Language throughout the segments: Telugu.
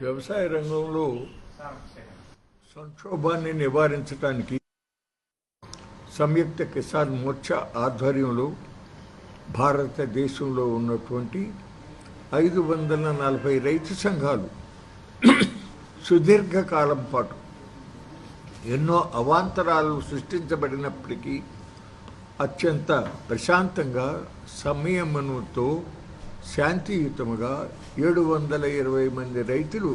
వ్యవసాయ రంగంలో సంక్షోభాన్ని నివారించడానికి సంయుక్త కిసాన్ మోర్చా ఆధ్వర్యంలో భారతదేశంలో ఉన్నటువంటి ఐదు వందల నలభై రైతు సంఘాలు సుదీర్ఘకాలం పాటు ఎన్నో అవాంతరాలు సృష్టించబడినప్పటికీ అత్యంత ప్రశాంతంగా సంయమనంతో శాంతియుతముగా ఏడు వందల ఇరవై మంది రైతులు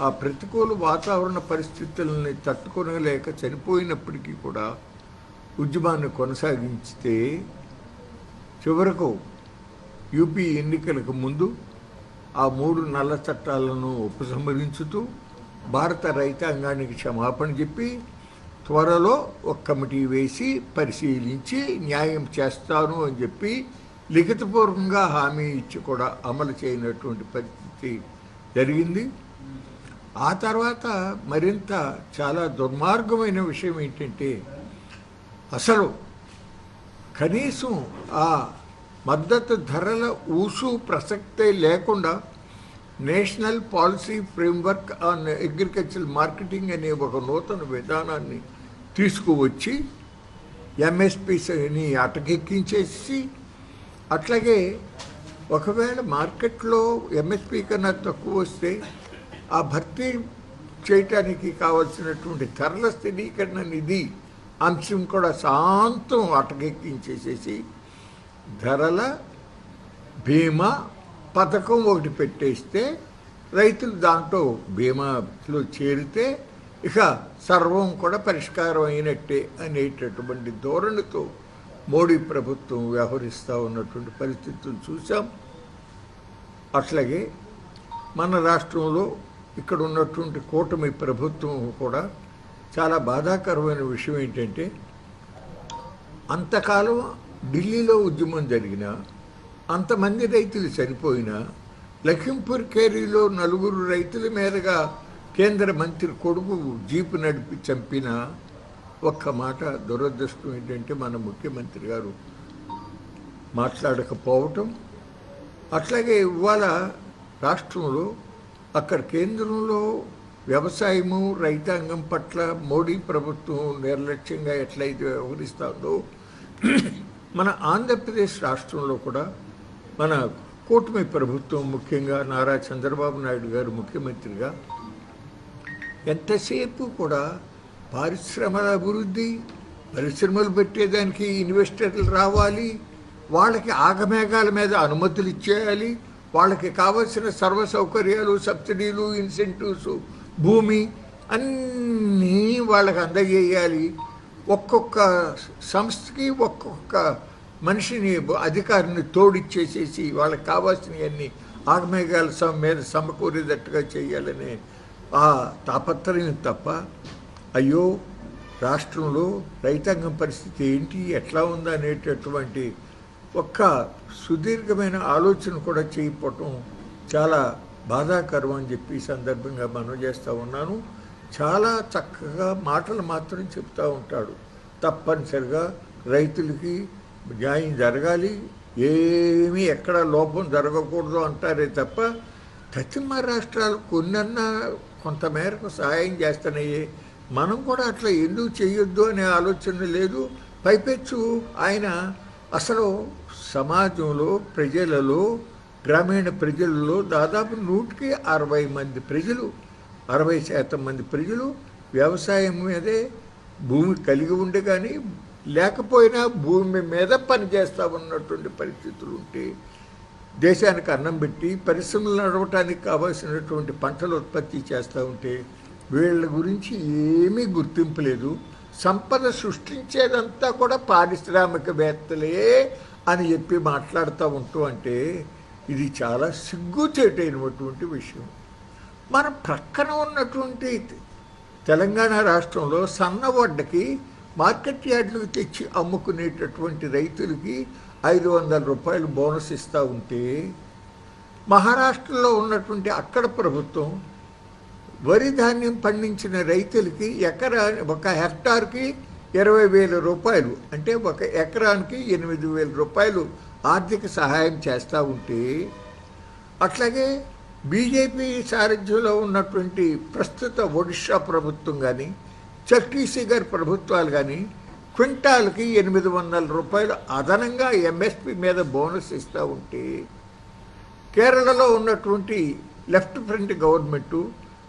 ఆ ప్రతికూల వాతావరణ పరిస్థితులని తట్టుకొనలేక చనిపోయినప్పటికీ కూడా ఉద్యమాన్ని కొనసాగించితే చివరకు యూపీ ఎన్నికలకు ముందు ఆ మూడు నల్ల చట్టాలను ఉపసంహరించుతూ భారత రైతాంగానికి క్షమాపణ చెప్పి త్వరలో ఒక కమిటీ వేసి పరిశీలించి న్యాయం చేస్తాను అని చెప్పి లిఖితపూర్వకంగా హామీ ఇచ్చి కూడా అమలు చేయనటువంటి పరిస్థితి జరిగింది. ఆ తర్వాత మరింత చాలా దుర్మార్గమైన విషయం ఏంటంటే అసలు కనీసం ఆ మద్దతు ధరల ఊసు ప్రసక్తే లేకుండా national policy framework on agriculture marketing అనే ఒక నూతన విధానాన్ని తీసుకువచ్చి ఎంఎస్పిని అటకెక్కించేసి అట్లాగే ఒకవేళ మార్కెట్లో ఎంఎస్పి కన్నా తక్కువ వస్తే ఆ భర్తీ చేయటానికి కావలసినటువంటి ధరల స్థిరీకరణ నిధి అంశం కూడా శాంతం అటకెక్కించేసేసి ధరల బీమా పథకం ఒకటి పెట్టేస్తే రైతులు దాంట్లో బీమాలో చేరితే ఇక సర్వం కూడా పరిష్కారం అయినట్టే అనేటటువంటి ధోరణితో మోడీ ప్రభుత్వం వ్యవహరిస్తూ ఉన్నటువంటి పరిస్థితులు చూసాం అట్లాగే మన రాష్ట్రంలో ఇక్కడ ఉన్నటువంటి కూటమి ప్రభుత్వం కూడా చాలా బాధాకరమైన విషయం ఏంటంటే అంతకాలం ఢిల్లీలో ఉద్యమం జరిగిన అంతమంది రైతులు చనిపోయినా లఖింపూర్ కేరీలో నలుగురు రైతుల మీదుగా కేంద్ర మంత్రి కొడుకు జీపు నడిపి చంపిన ఒక్క మాట దురదృష్టం ఏంటంటే మన ముఖ్యమంత్రి గారు మాట్లాడకపోవటం. అట్లాగే ఇవాళ రాష్ట్రంలో అక్కడ కేంద్రంలో వ్యవసాయము రైతాంగం పట్ల మోడీ ప్రభుత్వం నిర్లక్ష్యంగా ఎట్లయితే వ్యవహరిస్తుందో మన ఆంధ్రప్రదేశ్ రాష్ట్రంలో కూడా మన కూటమి ప్రభుత్వం ముఖ్యంగా నారా చంద్రబాబు నాయుడు గారు ముఖ్యమంత్రిగా ఎంతసేపు కూడా పారిశ్రమల అభివృద్ధి పరిశ్రమలు పెట్టేదానికి ఇన్వెస్టర్లు రావాలి వాళ్ళకి ఆగమేఘాల మీద అనుమతులు ఇచ్చేయాలి వాళ్ళకి కావలసిన సర్వ సౌకర్యాలు సబ్సిడీలు ఇన్సెంటివ్స్ భూమి అన్నీ వాళ్ళకి అందజేయాలి. ఒక్కొక్క సంస్థకి ఒక్కొక్క మనిషిని అధికారిని తోడిచ్చేసేసి వాళ్ళకి కావాల్సినవన్నీ ఆగమేఘాల సమ మీద సమకూరేటట్టుగా చేయాలనే ఆ తాపత్రయం తప్ప అయ్యో రాష్ట్రంలో రైతాంగం పరిస్థితి ఏంటి ఎట్లా ఉందా అనేటటువంటి ఒక్క సుదీర్ఘమైన ఆలోచన కూడా చేయకపోవటం చాలా బాధాకరం అని చెప్పి సందర్భంగా మనం చేస్తూ ఉన్నాను. చాలా చక్కగా మాటలు మాత్రం చెప్తూ ఉంటాడు. తప్పనిసరిగా రైతులకి న్యాయం జరగాలి. ఏమీ ఎక్కడ లోపం జరగకూడదు అంటారే తప్ప పశ్చిమ రాష్ట్రాలు కొన్నన్నా కొంతమేరకు సహాయం చేస్తున్నాయి మనం కూడా అట్లా ఎందుకు చేయొద్దు అనే ఆలోచన లేదు. పైపెచ్చు ఆయన అసలు సమాజంలో ప్రజలలో గ్రామీణ ప్రజలలో దాదాపు నూటికి అరవై మంది ప్రజలు అరవై శాతం మంది ప్రజలు వ్యవసాయం మీదే భూమి కలిగి ఉండే కానీ లేకపోయినా భూమి మీద పనిచేస్తూ ఉన్నటువంటి పరిస్థితులు ఉంటే దేశానికి అన్నం పెట్టి పరిశ్రమలు నడవటానికి కావాల్సినటువంటి పంటలు ఉత్పత్తి చేస్తూ ఉంటే వీళ్ళ గురించి ఏమీ గుర్తింపు లేదు. సంపద సృష్టించేదంతా కూడా పారిశ్రామికవేత్తలే అని చెప్పి మాట్లాడుతూ ఉంటూ అంటే ఇది చాలా సిగ్గుచేటైనటువంటి విషయం. మన ప్రక్కన ఉన్నటువంటి తెలంగాణ రాష్ట్రంలో సన్నవడ్డకి మార్కెట్ యార్డులకు తెచ్చి అమ్ముకునేటటువంటి రైతులకి ఐదు వందల రూపాయలు బోనస్ ఇస్తూ ఉంటే మహారాష్ట్రలో ఉన్నటువంటి అక్కడ ప్రభుత్వం వరి ధాన్యం పండించిన రైతులకి ఎకరా ఒక హెక్టార్కి ఇరవై వేల రూపాయలు. అంటే ఒక ఎకరానికి ఎనిమిది వేల రూపాయలు ఆర్థిక సహాయం చేస్తూ ఉంటే అట్లాగే బీజేపీ సారథ్యంలో ఉన్నటువంటి ప్రస్తుత ఒడిషా ప్రభుత్వం కానీ ఛత్తీస్గఢ్ ప్రభుత్వాలు కానీ క్వింటాల్కి ఎనిమిది వందల రూపాయలు అదనంగా ఎంఎస్పి మీద బోనస్ ఇస్తూ ఉంటే కేరళలో ఉన్నటువంటి లెఫ్ట్ ఫ్రంట్ గవర్నమెంటు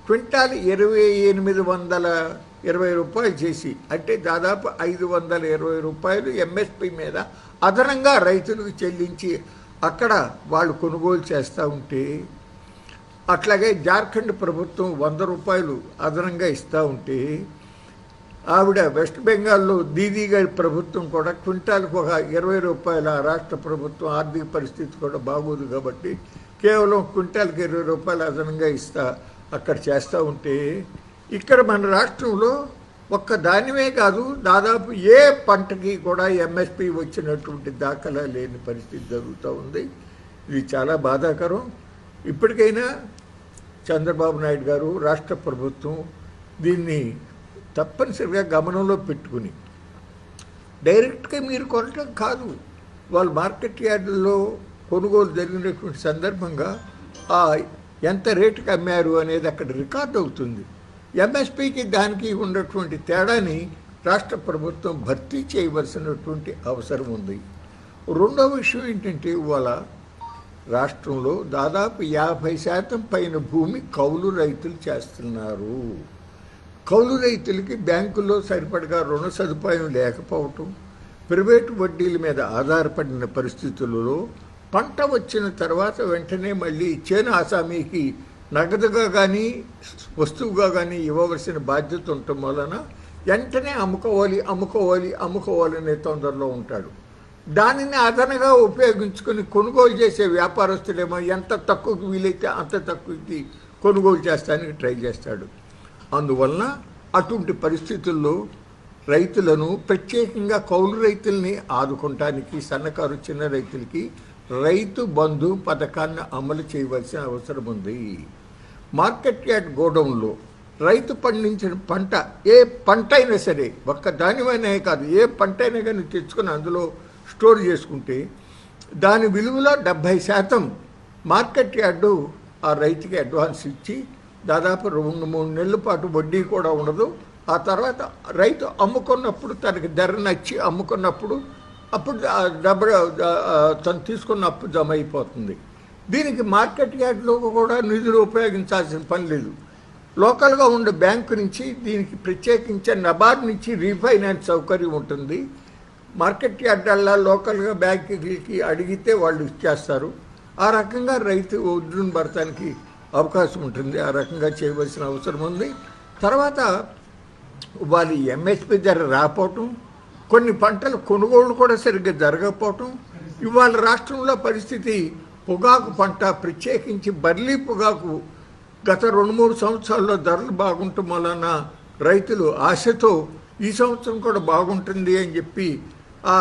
క్వింటాల్ ఇరవై ఎనిమిది వందల ఇరవై రూపాయలు చేసి అంటే దాదాపు ఐదు వందల ఇరవై రూపాయలు ఎంఎస్పి మీద అదనంగా రైతులకు చెల్లించి అక్కడ వాళ్ళు కొనుగోలు చేస్తూ ఉంటే అట్లాగే జార్ఖండ్ ప్రభుత్వం వంద రూపాయలు అదనంగా ఇస్తూ ఉంటే ఆవిడ వెస్ట్ బెంగాల్లో దీదీ గారి ప్రభుత్వం కూడా క్వింటాల్కి ఒక ఇరవై రూపాయల రాష్ట్ర ప్రభుత్వం ఆర్థిక పరిస్థితి కూడా బాగోదు కాబట్టి కేవలం క్వింటాల్కి ఇరవై రూపాయలు అదనంగా ఇస్తా అక్కడ చేస్తూ ఉంటే ఇక్కడ మన రాష్ట్రంలో ఒక్క దానివే కాదు దాదాపు ఏ పంటకి కూడా ఎంఎస్పి వచ్చినటువంటి దాఖలా లేని పరిస్థితి జరుగుతూ ఉంది. ఇది చాలా బాధాకరం. ఇప్పటికైనా చంద్రబాబు నాయుడు గారు రాష్ట్ర ప్రభుత్వం దీన్ని తప్పనిసరిగా గమనంలో పెట్టుకుని డైరెక్ట్గా మీరు కొనటం కాదు. వాళ్ళు మార్కెట్ యార్డుల్లో కొనుగోలు జరిగినటువంటి సందర్భంగా ఆ ఎంత రేటుకి అమ్మారు అనేది అక్కడ రికార్డ్ అవుతుంది. ఎంఎస్పికి దానికి ఉన్నటువంటి తేడాని రాష్ట్ర ప్రభుత్వం భర్తీ చేయవలసినటువంటి అవసరం ఉంది. రెండవ విషయం ఏంటంటే ఇవాళ రాష్ట్రంలో దాదాపు యాభై శాతం పైన భూమి కౌలు రైతులు చేస్తున్నారు. కౌలు రైతులకి బ్యాంకుల్లో సరిపడగా రుణ సదుపాయం లేకపోవటం ప్రైవేటు వడ్డీల మీద ఆధారపడిన పరిస్థితులలో పంట వచ్చిన తర్వాత వెంటనే మళ్ళీ చేను ఆసామీకి నగదుగా కానీ వస్తువుగా కానీ ఇవ్వవలసిన బాధ్యత ఉండటం వలన వెంటనే అమ్ముకోవాలి అమ్ముకోవాలి అమ్ముకోవాలనే తొందరలో ఉంటాడు. దానిని అదనగా ఉపయోగించుకొని కొనుగోలు చేసే వ్యాపారస్తులేమో ఎంత తక్కువకి వీలైతే అంత తక్కువకి కొనుగోలు చేస్తానికి ట్రై చేస్తాడు. అందువలన అటువంటి పరిస్థితుల్లో రైతులను ప్రత్యేకంగా కౌలు రైతుల్ని ఆదుకుంటానికి సన్నకారు చిన్న రైతులకి రైతు బంధు పథకాన్ని అమలు చేయవలసిన అవసరం ఉంది. మార్కెట్ యార్డ్ గోడౌన్లో రైతు పండించిన పంట ఏ పంట అయినా సరే ఒక్క దానివైనా కాదు ఏ పంట అయినా కానీ తెచ్చుకొని అందులో స్టోర్ చేసుకుంటే దాని విలువలో డెబ్భై శాతం మార్కెట్ యార్డు ఆ రైతుకి అడ్వాన్స్ ఇచ్చి దాదాపు రెండు మూడు నెలల పాటు వడ్డీ కూడా ఉండదు. ఆ తర్వాత రైతు అమ్ముకున్నప్పుడు తనకి ధర నచ్చి అమ్ముకున్నప్పుడు అప్పుడు డబ్బు తను తీసుకున్న అప్పు జమ అయిపోతుంది. దీనికి మార్కెట్ యార్డ్లో కూడా నిధులు ఉపయోగించాల్సిన పని లేదు. లోకల్గా ఉండే బ్యాంకు నుంచి దీనికి ప్రత్యేకించే నబార్డ్ నుంచి రీఫైనాన్స్ సౌకర్యం ఉంటుంది. మార్కెట్ యార్డల్లా లోకల్గా బ్యాంకులకి అడిగితే వాళ్ళు ఇచ్చేస్తారు. ఆ రకంగా రైతు ఒడ్డును పడటానికి అవకాశం ఉంటుంది. ఆ రకంగా చేయవలసిన అవసరం ఉంది. తర్వాత వారి ఎంఎస్పి ధర రాకపోవటం కొన్ని పంటలు కొనుగోళ్ళు కూడా సరిగ్గా జరగకపోవటం. ఇవాళ రాష్ట్రంలో పరిస్థితి పొగాకు పంట ప్రత్యేకించి బర్లీ పొగాకు గత రెండు మూడు సంవత్సరాల్లో ధరలు బాగుండటం వలన రైతులు ఆశతో ఈ సంవత్సరం కూడా బాగుంటుంది అని చెప్పి ఆ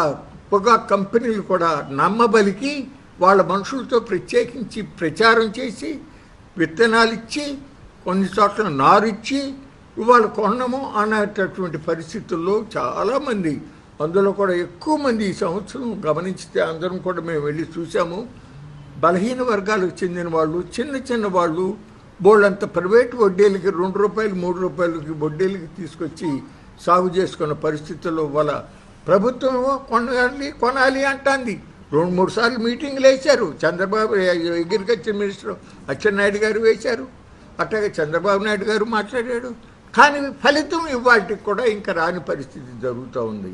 పొగాకు కంపెనీలు కూడా నమ్మబలికి వాళ్ళ మనుషులతో ప్రత్యేకించి ప్రచారం చేసి విత్తనాలు ఇచ్చి కొన్ని చోట్ల నారు ఇచ్చి ఇవాళ కొనము అనేటటువంటి పరిస్థితుల్లో చాలామంది అందులో కూడా ఎక్కువ మంది ఈ సంవత్సరం గమనించితే అందరం కూడా మేము వెళ్ళి చూసాము బలహీన వర్గాలకు చెందిన వాళ్ళు చిన్న చిన్న వాళ్ళు బోళ్ళంత ప్రైవేట్ వడ్డీలకి రెండు రూపాయలు మూడు రూపాయలకి వడ్డీలకి తీసుకొచ్చి సాగు చేసుకున్న పరిస్థితుల్లో వల్ల ప్రభుత్వం ఏమో కొనాలి కొనాలి అంటాంది. రెండు మూడు సార్లు మీటింగ్లు వేశారు చంద్రబాబు అగ్రికల్చర్ మినిస్టర్ అచ్చెన్నాయుడు గారు వేశారు. అట్లాగే చంద్రబాబు నాయుడు గారు మాట్లాడాడు. కానీ ఫలితం ఇవాటికి కూడా ఇంకా రాని పరిస్థితి జరుగుతూ ఉంది.